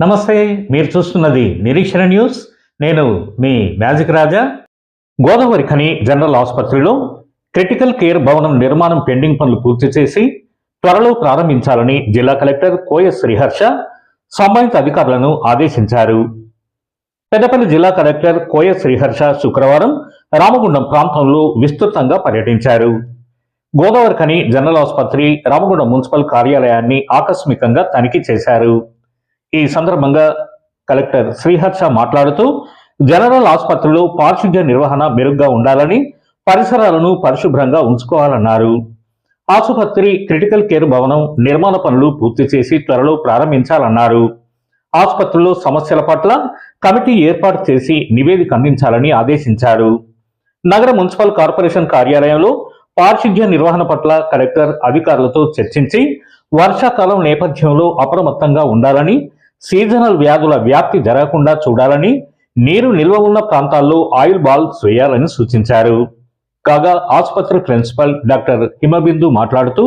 నమస్తే మీరు చూస్తున్నది నిరీక్షణ న్యూస్. నేను మీ మ్యాజిక్ రాజా. గోదావరి ఖని జనరల్ ఆసుపత్రిలో క్రిటికల్ కేర్ భవనం నిర్మాణం పెండింగ్ పనులు పూర్తి చేసి త్వరలో ప్రారంభించాలని జిల్లా కలెక్టర్ కోయ శ్రీహర్ష సంబంధిత అధికారులను ఆదేశించారు. పెద్దపల్లి జిల్లా కలెక్టర్ కోయ శ్రీహర్ష శుక్రవారం రామగుండం ప్రాంతంలో విస్తృతంగా పర్యటించారు. గోదావరి ఖని జనరల్ ఆసుపత్రి రామగుండం మున్సిపల్ కార్యాలయాన్ని ఆకస్మికంగా తనిఖీ చేశారు. ఈ సందర్భంగా కలెక్టర్ శ్రీహర్ష మాట్లాడుతూ జనరల్ ఆసుపత్రిలో పారిశుద్ధ్య నిర్వహణ మెరుగ్గా ఉండాలని పరిసరాలను పరిశుభ్రంగా ఉంచుకోవాలన్నారు. ఆసుపత్రి క్రిటికల్ కేర్ భవనం నిర్మాణ పనులు పూర్తి చేసి త్వరలో ప్రారంభించాలన్నారు. ఆసుపత్రిలో సమస్యల పట్ల కమిటీ ఏర్పాటు చేసి నివేదిక అందించాలని ఆదేశించారు. నగర మున్సిపల్ కార్పొరేషన్ కార్యాలయంలో పారిశుద్ధ్య నిర్వహణ పట్ల కలెక్టర్ అధికారులతో చర్చించి వర్షాకాలం నేపథ్యంలో అప్రమత్తంగా ఉండాలని సీజనల్ వ్యాధుల వ్యాప్తి జరగకుండా చూడాలని నీరు నిల్వ ఉన్న ప్రాంతాల్లో ఆయిల్ బాల్స్ వేయాలని సూచించారు. కాగా ఆసుపత్రి ప్రిన్సిపల్ డాక్టర్ హిమబిందు మాట్లాడుతూ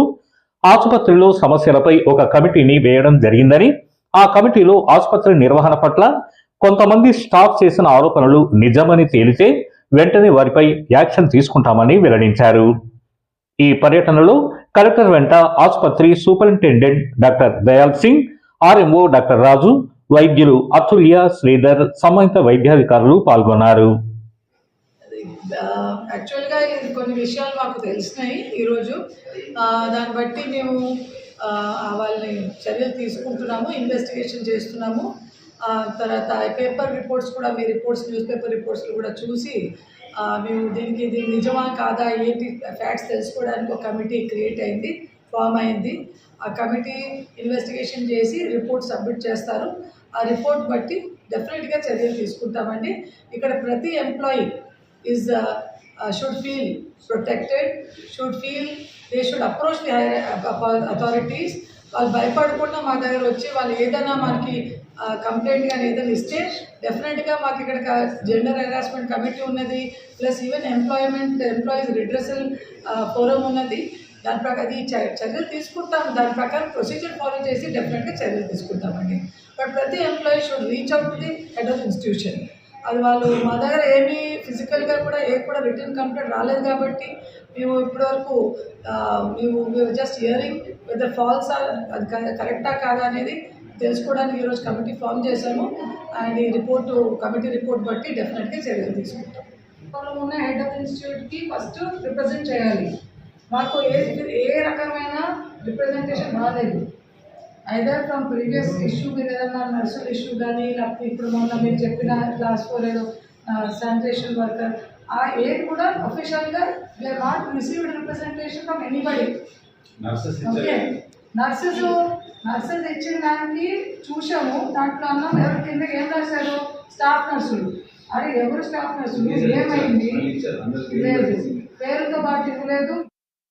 ఆసుపత్రిలో సమస్యలపై ఒక కమిటీని వేయడం జరిగిందని ఆ కమిటీలో ఆసుపత్రి నిర్వహణ పట్ల కొంతమంది స్టాఫ్ చేసిన ఆరోపణలు నిజమని తేలితే వెంటనే వారిపై యాక్షన్ తీసుకుంటామని వెల్లడించారు. ఈ పర్యటనలో కలెక్టర్ వెంట ఆసుపత్రి superintendent doctor Dayal Singh RMO doctor Raju వైద్యులు అతుల్య శ్రీధర్ సంబంధిత వైద్యాధికారులు పాల్గొన్నారు. యాక్చువల్గా ఇది కొన్ని విషయాలు మాకు తెలిసినాయి ఈరోజు. దాన్ని బట్టి మేము వాళ్ళని చర్యలు తీసుకుంటున్నాము ఇన్వెస్టిగేషన్ చేస్తున్నాము. తర్వాత పేపర్ రిపోర్ట్స్ కూడా మీ రిపోర్ట్స్ న్యూస్ పేపర్ రిపోర్ట్స్లో కూడా చూసి మేము దీనికి ఇది నిజమా కాదా ఏంటి ఫ్యాక్ట్స్ తెలుసుకోవడానికి ఒక కమిటీ క్రియేట్ అయింది. ఫామ్ అయింది. ఆ కమిటీ ఇన్వెస్టిగేషన్ చేసి రిపోర్ట్ సబ్మిట్ చేస్తారు. ఆ రిపోర్ట్ బట్టి డెఫినెట్గా చర్యలు తీసుకుంటామండి. ఇక్కడ ప్రతి employee is should feel protected should feel they should approach the higher authorities. వాళ్ళు భయపడకుండా మా దగ్గర వచ్చి వాళ్ళు ఏదైనా మనకి కంప్లైంట్ కానీ ఏదైనా ఇస్తే డెఫినెట్గా మాకు ఇక్కడ జెండర్ హెరాస్మెంట్ కమిటీ ఉన్నది. Plus even employment employees redressal forum ఉన్నది. దాని ప్రకారం ఈ చ- చర్యలు తీసుకుంటాం. దాని ప్రకారం ప్రొసీజర్ ఫాలో చేసి డెఫినెట్గా చర్యలు తీసుకుంటామండి. బట్ ప్రతి employee should reach out the head of institution అది వాళ్ళు మా దగ్గర ఏమీ ఫిజికల్గా కూడా ఏ కూడా రిటర్న్ కంప్లైంట్ రాలేదు కాబట్టి మేము ఇప్పటివరకు మేము మేము జస్ట్ హియరింగ్ వెదర్ ఫాల్స్ అది కరెక్టా కాదా అనేది తెలుసుకోవడానికి ఈరోజు కమిటీ ఫామ్ చేశాము. అండ్ ఈ రిపోర్టు కమిటీ రిపోర్ట్ బట్టి డెఫినెట్గా చర్యలు తీసుకుంటాం. ఉన్న హెడ్ ఆఫ్ ఇన్స్టిట్యూట్కి ఫస్ట్ రిప్రజెంట్ చేయాలి. మాకు ఏ ఏ రకమైన రిప్రజెంటేషన్ రాలేదు ఐదర్ ఫ్రమ్ ప్రీవియస్ ఇష్యూ మీరు ఏదైనా నర్సుల ఇష్యూ కానీ లేకపోతే ఇప్పుడు మొన్న మీరు చెప్పిన క్లాస్ ఫోర్ ఏదో శానిటేషన్ వర్కర్ ఆ ఏది కూడా అఫీషియల్గా we are not received representation from anybody nurses okay nurses nurses ఇచ్చిన దానికి చూసాము దాంట్లో అన్నాం ఎవరి కింద ఏం రాశారు? స్టాఫ్ నర్సులు అరే ఎవరు స్టాఫ్ నర్సులు ఏమైంది? లేదు. పేరుతో పాటు ఇవ్వలేదు